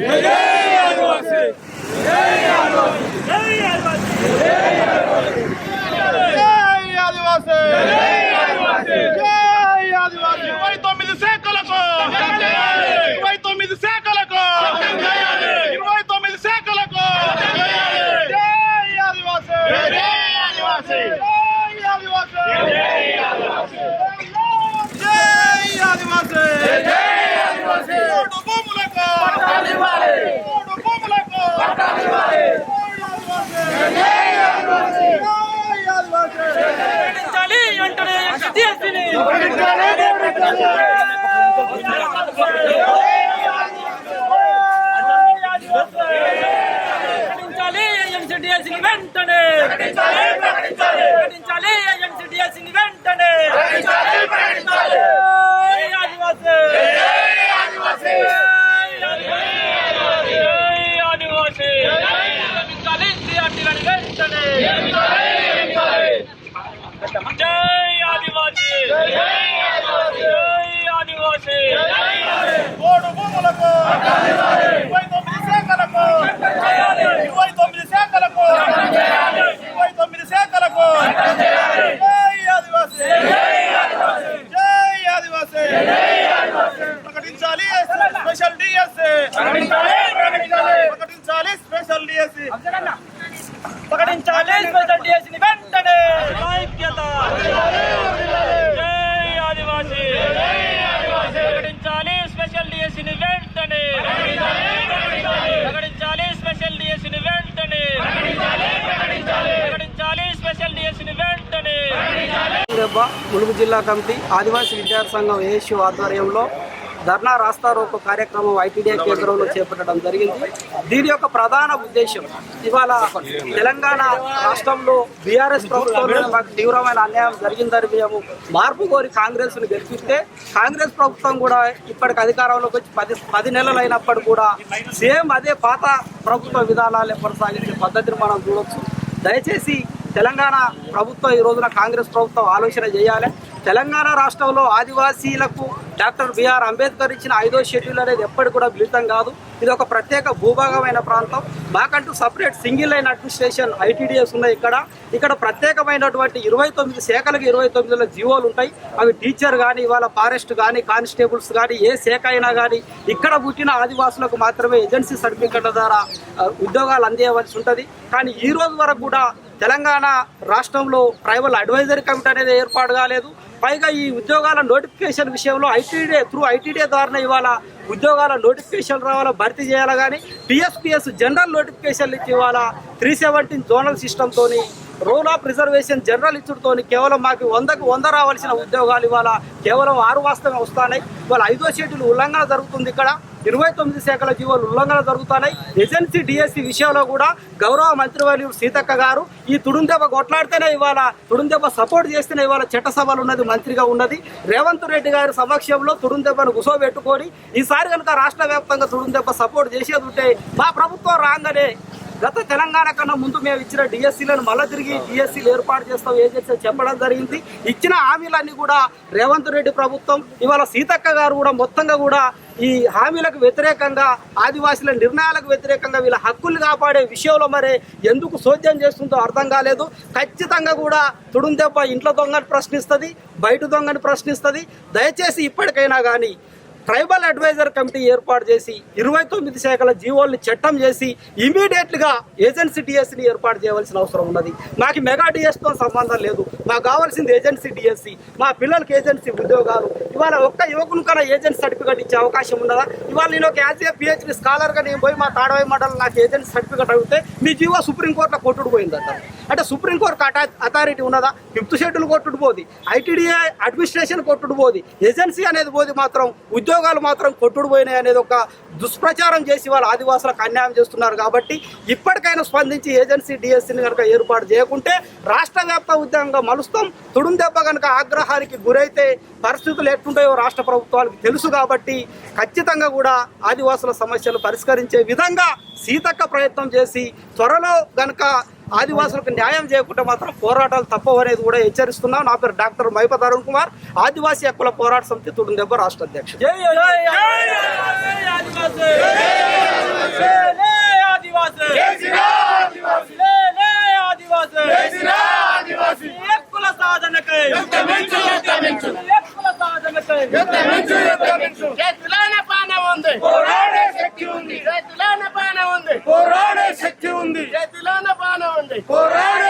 Yeah. ఎంసీడీఎస్సీని వెంటనే. ప్రకటించాలి ఎంసీడీఎస్సీని వెంటనే. జై ఆదివాసీ జై ఆదివాసీ ప్రకటించాలి సిఆర్టీలను వెంటనే జై ఆదివాసీ జై ఆదివాసీ మూడు భూములకు ఇరవై తొమ్మిది శాఖలకు ఇరవై తొమ్మిది శాఖలకు ఇరవై తొమ్మిది శాఖలకు జై ఆదివాసీ జై ఆదివాసీ ప్రకటించాలి స్పెషల్ డిఎస్సి ప్రకటించాలి స్పెషల్ డిఎస్సి ప్రకటించాలి స్పెషల్ డిఎస్ని వెంటనే ఐక్యత జై ఆదివాసీ ప్రకటించాలి స్పెషల్ డిఎస్ని వెంటనే ప్రకటించాలి స్పెషల్ డిఎస్ని వెంటనే ప్రకటించాలి స్పెషల్ డిఎస్ని వెంటనే దెబ్బ ములుగు జిల్లా కమిటీ ఆదివాసీ విద్యార్థి సంఘం ఏఎస్యు ఆధ్వర్యంలో ధర్నా రాస్తారోకో కార్యక్రమం ఐటీడీఏ కేంద్రంలో చేపట్టడం జరిగింది. దీని యొక్క ప్రధాన ఉద్దేశం ఇవాళ తెలంగాణ రాష్ట్రంలో బీఆర్ఎస్ ప్రభుత్వంలో మాకు తీవ్రమైన అన్యాయం జరిగిందని మేము మార్పు కోరి కాంగ్రెస్ను గెలిపిస్తే కాంగ్రెస్ ప్రభుత్వం కూడా ఇప్పటికి అధికారంలోకి వచ్చి పది పది నెలలు అయినప్పుడు కూడా సేమ్ అదే పాత ప్రభుత్వ విధానాలే కొనసాగించే పద్ధతిని మనం చూడొచ్చు. దయచేసి తెలంగాణ ప్రభుత్వం ఈ రోజున కాంగ్రెస్ ప్రభుత్వం ఆలోచన చేయాలి. తెలంగాణ రాష్ట్రంలో ఆదివాసీలకు డాక్టర్ బిఆర్ అంబేద్కర్ ఇచ్చిన ఐదో షెడ్యూల్ అనేది ఎప్పటి కూడా మిళితం కాదు. ఇది ఒక ప్రత్యేక భూభాగమైన ప్రాంతం. మాకంటూ separate single line administration ITDS ఉన్నాయి ఇక్కడ. ఇక్కడ ప్రత్యేకమైనటువంటి ఇరవై తొమ్మిది శాఖలకు ఇరవై తొమ్మిదిలో జీవోలు ఉంటాయి. అవి టీచర్ కానీ ఇవాళ ఫారెస్ట్ కానీ కానిస్టేబుల్స్ కానీ ఏ శాఖ అయినా కానీ ఇక్కడ పుట్టిన ఆదివాసులకు మాత్రమే ఏజెన్సీ సర్టిఫికెట్ల ద్వారా ఉద్యోగాలు అందేయవలసి ఉంటుంది. కానీ ఈ రోజు వరకు కూడా తెలంగాణ రాష్ట్రంలో ట్రైబల్ అడ్వైజరీ కమిటీ అనేది ఏర్పాటు కాలేదు. పైగా ఈ ఉద్యోగాల నోటిఫికేషన్ విషయంలో ఐటీడీ త్రూ ఐటీడీ ద్వారా ఇవాళ ఉద్యోగాల నోటిఫికేషన్ రావాలా భర్తీ చేయాలా కానీ టీఎస్పీఎస్ జనరల్ నోటిఫికేషన్లు ఇచ్చి ఇవాళ త్రీ సెవెంటీన్ జోనల్ సిస్టమ్తోని రూల్ ఆఫ్ రిజర్వేషన్ జనరల్ కేవలం మాకు వందకు వంద రావాల్సిన ఉద్యోగాలు ఇవాళ కేవలం ఆరు వాస్తవమే వస్తున్నాయి. ఇవాళ ఐదో షెడ్యూల్ ఉల్లంఘన జరుగుతుంది ఇక్కడ. ఇరవై తొమ్మిది శాఖల జీవోలు ఉల్లంఘన జరుగుతున్నాయి. ఏజెన్సీ డిఎస్సి విషయంలో కూడా గౌరవ మంత్రివర్యులు సీతక్క గారు ఈ తుడుందెబ్బ కొట్లాడితేనే ఇవాళ తుడుందెబ్బ సపోర్ట్ చేస్తేనే ఇవాళ చట్టసభలు ఉన్నది మంత్రిగా ఉన్నది. రేవంత్ రెడ్డి గారి సమక్షంలో తుడుందెబ్బను గుసోబెట్టుకొని ఈసారి కనుక రాష్ట్ర వ్యాప్తంగా తుడుందెబ్బ సపోర్ట్ చేసేది ఉంటే మా ప్రభుత్వం రాగానే. గత తెలంగాణ కన్నా ముందు మేము ఇచ్చిన డిఎస్సీలను మళ్ళీ తిరిగి డిఎస్సీలు ఏర్పాటు చేస్తాం ఏజెన్సీ చెప్పడం జరిగింది. ఇచ్చిన హామీలన్నీ కూడా రేవంత్ రెడ్డి ప్రభుత్వం ఇవాళ సీతక్క గారు కూడా మొత్తంగా కూడా ఈ హామీలకు వ్యతిరేకంగా ఆదివాసుల నిర్ణయాలకు వ్యతిరేకంగా వీళ్ళ హక్కులు కాపాడే విషయంలో మరి ఎందుకు సోద్యం చేస్తుందో అర్థం కాలేదు. ఖచ్చితంగా కూడా తుడుందెబ్బ ఇంట్లో దొంగని ప్రశ్నిస్తుంది బయట దొంగని ప్రశ్నిస్తుంది. దయచేసి ఇప్పటికైనా కానీ ట్రైబల్ అడ్వైజర్ కమిటీ ఏర్పాటు చేసి ఇరవై తొమ్మిది శాఖల జీవోల్ని చట్టం చేసి ఇమీడియట్గా ఏజెన్సీ డిఎస్సిని ఏర్పాటు చేయవలసిన అవసరం ఉన్నది. మాకు మెగా డిఎస్తో సంబంధం లేదు. మాకు కావాల్సింది ఏజెన్సీ డిఎస్సి. మా పిల్లలకి ఏజెన్సీ ఉద్యోగాలు. ఇవాళ ఒక్క యువకును కన్నా ఏజెన్సీ సర్టిఫికేట్ ఇచ్చే అవకాశం ఉన్నదా? ఇవాళ నేను ఒక యాజ్ పిహెచ్డి స్కాలర్గా నేను పోయి మా తాడవై మండలం నాకు ఏజెన్సీ సర్టిఫికేట్ అడిగితే మీ జీవో సుప్రీంకోర్టులో కొట్టుడు పోయిందంట. అంటే సుప్రీంకోర్టు అటా అథారిటీ ఉన్నదా? ఫిఫ్త్ షెడ్యూల్ కొట్టుడు పోది. ఐటీడీఏ అడ్మినిస్ట్రేషన్ కొట్టుడు పోది. ఏజెన్సీ అనేది పోది మాత్రం. ఉద్యోగాలు మాత్రం కొట్టుడు పోయినాయి అనేది ఒక దుష్ప్రచారం చేసి వాళ్ళు ఆదివాసులకు అన్యాయం చేస్తున్నారు కాబట్టి ఇప్పటికైనా స్పందించి ఏజెన్సీ డిఎస్సీని కనుక ఏర్పాటు చేయకుంటే రాష్ట్ర వ్యాప్త ఉద్యమంగా మలుస్తాం. తుడుం దెబ్బ కనుక ఆగ్రహానికి గురైతే పరిస్థితులు ఎట్లుంటాయో రాష్ట్ర ప్రభుత్వాలకు తెలుసు కాబట్టి ఖచ్చితంగా కూడా ఆదివాసుల సమస్యలు పరిష్కరించే విధంగా సీతక్క ప్రయత్నం చేసి త్వరలో గనక ఆదివాసులకు న్యాయం చేయకుంటే మాత్రం పోరాటాలు తప్పవు అనేది కూడా హెచ్చరిస్తున్నాం. నా పేరు డాక్టర్ మైపత్ అరుణ్ కుమార్. ఆదివాసీ హక్కుల పోరాట సమితి తుడుం దెబ్బ రాష్ట్ర అధ్యక్షుడు. జై ఆదివాసీ ఆదివాసీ లే ఆదివాసీ జైసిరా ఆదివాసీ లే లే ఆదివాసీ జైసిరా ఆదివాసీ నీ హక్కుల సాధనకై యుద్ధమించు యుద్ధమించు నీ హక్కుల సాధనకై యుద్ధమించు యుద్ధమించు చేతిలోనే బాణం ఉంది పోరాడే శక్తి ఉంది చేతిలోనే బాణం ఉంది పోరాడే శక్తి ఉంది చేతిలోనే బాణం ఉంది పోరాడే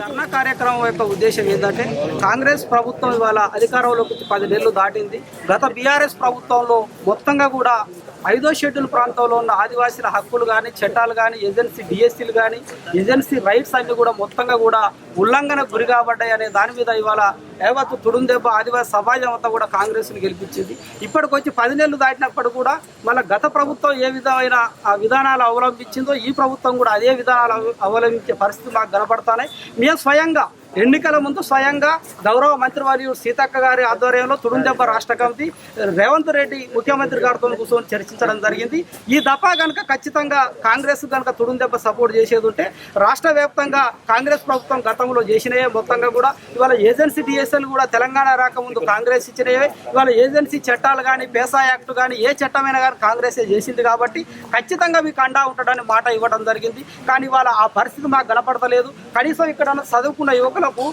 ధర్నా కార్యక్రమం యొక్క ఉద్దేశం ఏంటంటే కాంగ్రెస్ ప్రభుత్వం ఇవాళ అధికారంలోకి పది నెలలు దాటింది. గత బీఆర్ఎస్ ప్రభుత్వంలో మొత్తంగా కూడా ఐదో షెడ్యూల్ ప్రాంతంలో ఉన్న ఆదివాసీల హక్కులు కానీ చట్టాలు కానీ ఏజెన్సీ డిఎస్సీలు కానీ ఏజెన్సీ రైట్స్ అన్ని కూడా మొత్తంగా కూడా ఉల్లంఘనకు గురి కాబడ్డాయి అనే దాని మీద ఇవాళ యావత్తు తుడుందెబ్బ ఆదివాసీ సమాజం అంతా కూడా కాంగ్రెస్ను గెలిపించింది. ఇప్పటికొచ్చి పది నెలలు దాటినప్పుడు కూడా మన గత ప్రభుత్వం ఏ విధమైన విధానాలు అవలంబించిందో ఈ ప్రభుత్వం కూడా అదే విధానాలు అవలంబించే పరిస్థితి మాకు కనపడతాయి మేము స్వయంగా ఎన్నికల ముందు స్వయంగా గౌరవ మంత్రివర్యుడు సీతక్క గారి ఆధ్వర్యంలో తుడుందెబ్బ రాష్ట్ర కమిటీ రేవంత్ రెడ్డి ముఖ్యమంత్రి గారితో కూర్చొని చర్చించడం జరిగింది. ఈ దఫా కనుక ఖచ్చితంగా కాంగ్రెస్ కనుక తుడుందెబ్బ సపోర్ట్ చేసేది ఉంటే రాష్ట్ర వ్యాప్తంగా కాంగ్రెస్ ప్రభుత్వం గతంలో చేసినవే మొత్తంగా కూడా ఇవాళ ఏజెన్సీ పైసలు కూడా తెలంగాణ రాకముందు కాంగ్రెస్ ఇచ్చినవే ఇవాళ ఏజెన్సీ చట్టాలు కానీ పేసా యాక్ట్ కానీ ఏ చట్టమైనా కానీ కాంగ్రెస్ చేసింది కాబట్టి ఖచ్చితంగా మీకు అండా ఉంటాడని మాట ఇవ్వడం జరిగింది. కానీ ఇవాళ ఆ పరిస్థితి మాకు కనపడతలేదు. కనీసం ఇక్కడ చదువుకున్న యువకులకు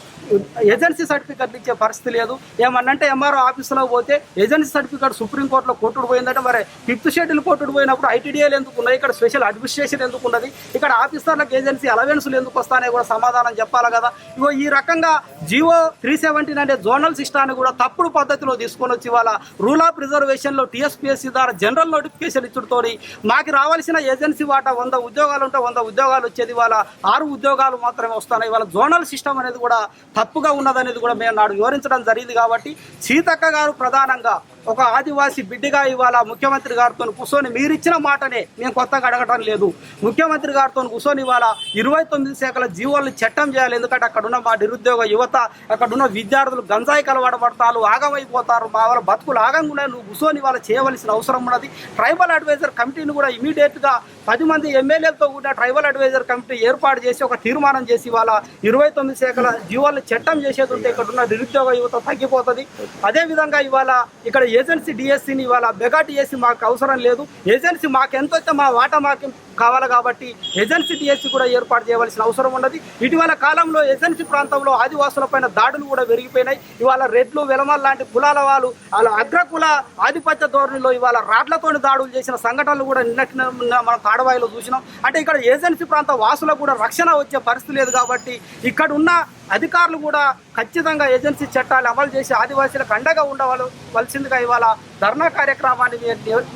ఏజెన్సీ సర్టిఫికెట్ ఇచ్చే పరిస్థితి లేదు. ఏమన్నంటే ఎంఆర్ఓ ఆఫీసులో పోతే ఏజెన్సీ సర్టిఫికెట్ సుప్రీంకోర్టులో కోర్టుడు పోయిందంటే మరి ఫిఫ్త్ షెడ్యూల్ కోర్టుడు పోయినప్పుడు ఐటీడీఏలు ఎందుకు ఉన్నాయి? ఇక్కడ స్పెషల్ అడ్మినిస్ట్రేషన్ ఎందుకు ఉన్నది? ఇక్కడ ఆఫీసర్లకు ఏజెన్సీ అలవెన్సులు ఎందుకు వస్తానే కూడా సమాధానం చెప్పాలి కదా. ఇగో ఈ రకంగా G O three seventeen zonal సిస్టాన్ని కూడా తప్పుడు పద్ధతిలో తీసుకొని వచ్చి వాళ్ళ రూల్ ఆఫ్ రిజర్వేషన్లో టీఎస్పీఎస్సీ ద్వారా జనరల్ నోటిఫికేషన్ ఇచ్చుడుతోని మాకు రావాల్సిన ఏజెన్సీ వాటా వంద ఉద్యోగాలు ఉంటే వంద ఉద్యోగాలు వచ్చేది వాళ్ళ ఆరు ఉద్యోగాలు మాత్రమే వస్తున్నాయి. వాళ్ళ జోనల్ సిస్టమ్ అనేది కూడా తప్పుగా ఉన్నదనేది కూడా మేము నాడు వివరించడం జరిగింది కాబట్టి సీతక్క గారు ప్రధానంగా ఒక ఆదివాసి బిడ్డగా ఇవాళ ముఖ్యమంత్రి గారితో కూర్చొని మీరు ఇచ్చిన మాటనే మేము కొత్తగా అడగటం లేదు. ముఖ్యమంత్రి గారితో కూర్చొని ఇవాళ ఇరవై తొమ్మిది శాఖల జీవోల్ని చట్టం చేయాలి. ఎందుకంటే అక్కడ ఉన్న మా నిరుద్యోగ యువత అక్కడ ఉన్న విద్యార్థులు గంజాయి కలవాడబడతారు ఆగమైపోతారు మా వాళ్ళ బతుకులు ఆగంగానే నువ్వు కూర్చొని ఇవాళ చేయవలసిన అవసరం ఉన్నది. ట్రైబల్ అడ్వైజర్ కమిటీని కూడా ఇమీడియట్గా పది మంది ఎమ్మెల్యేలతో కూడా ట్రైబల్ అడ్వైజర్ కమిటీ ఏర్పాటు చేసి ఒక తీర్మానం చేసి ఇవాళ ఇరవై తొమ్మిది శాఖల జీవాలను చట్టం చేసేది ఉంటే ఇక్కడ ఉన్న నిరుద్యోగ యువత తగ్గిపోతుంది. అదేవిధంగా ఇవాళ ఇక్కడ ఏజెన్సీ డిఎస్సిని ఇవాళ మెగా డిఎస్సి మాకు అవసరం లేదు. ఏజెన్సీ మాకు ఎంత అయితే మా వాటా మాకు కావాలి కాబట్టి ఏజెన్సీ డిఎస్సి కూడా ఏర్పాటు చేయవలసిన అవసరం ఉన్నది. ఇటీవల కాలంలో ఏజెన్సీ ప్రాంతంలో ఆదివాసులపైన దాడులు కూడా పెరిగిపోయినాయి. ఇవాళ రెడ్లు వెలమల్ లాంటి కులాల వాళ్ళు వాళ్ళ అగ్రకుల ఆధిపత్య ధోరణిలో ఇవాళ రాడ్లతోని దాడులు చేసిన సంఘటనలు కూడా నిన్నటి నిన్న మనం తాడవాయిలో చూసినాం. అంటే ఇక్కడ ఏజెన్సీ ప్రాంత వాసులకు కూడా రక్షణ వచ్చే పరిస్థితి లేదు కాబట్టి ఇక్కడ ఉన్న అధికారులు కూడా ఖచ్చితంగా ఏజెన్సీ చట్టాలు అమలు చేసి ఆదివాసీలకు అండగా ఉండవలసిందిగా ఇవాళ ధర్నా కార్యక్రమాన్ని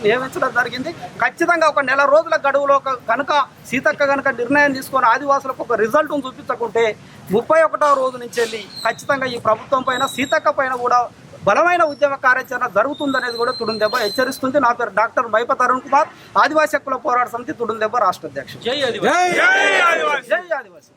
నియమించడం జరిగింది. ఖచ్చితంగా ఒక నెల రోజుల గడువులో కనుక సీతక్క కనుక నిర్ణయం తీసుకొని ఆదివాసులకు ఒక రిజల్ట్ను చూపించకుంటే ముప్పై ఒకటో రోజు నుంచి వెళ్ళి ఖచ్చితంగా ఈ ప్రభుత్వం పైన సీతక్క పైన కూడా బలమైన ఉద్యమ కార్యాచరణ జరుగుతుందనేది కూడా తుడుందెబ్బ హెచ్చరిస్తుంది నా పేరు డాక్టర్ మైప తరుణ్ కుమార్. ఆదివాసీ హక్కుల పోరాట సమితి తుడుందెబ్బ రాష్ట్ర అధ్యక్షుడు. జై ఆదివాసీ. జై ఆదివాసీ.